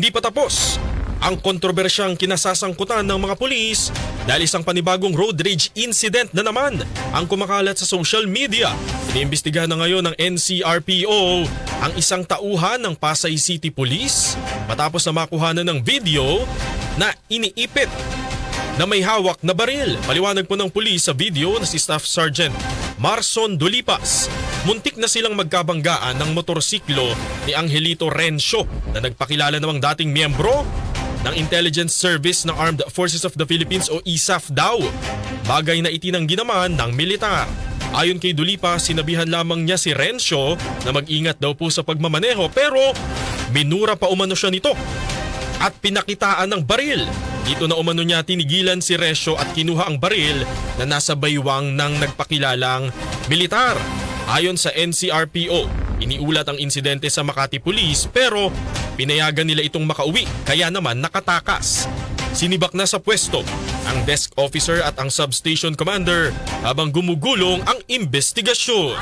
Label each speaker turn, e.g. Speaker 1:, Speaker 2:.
Speaker 1: Hindi pa tapos ang kontrobersyang kinasasangkutan ng mga pulis dahil isang panibagong road rage incident na naman ang kumakalat sa social media. Iniimbestigahan na ngayon ng NCRPO ang isang tauhan ng Pasay City Police matapos na makuhanan ng video na iniipit na may hawak na baril. Paliwanag po ng pulis sa video na si Staff Sergeant Marson Dulipas. Muntik na silang magkabanggaan ng motorsiklo ni Angelito Rencio na nagpakilala namang dating miyembro ng Intelligence Service ng Armed Forces of the Philippines o ISAF daw. Bagay na itinanggi naman ng militar. Ayon kay Dulipas, sinabihan lamang niya si Rencio na mag-ingat daw po sa pagmamaneho pero minura pa umano siya nito at pinakitaan ng baril. Dito na umano niya tinigilan si Resyo at kinuha ang baril na nasa baywang ng nagpakilalang militar. Ayon sa NCRPO, iniulat ang insidente sa Makati Police pero pinayagan nila itong makauwi kaya naman nakatakas. Sinibak na sa pwesto ang desk officer at ang substation commander habang gumugulong ang investigasyon.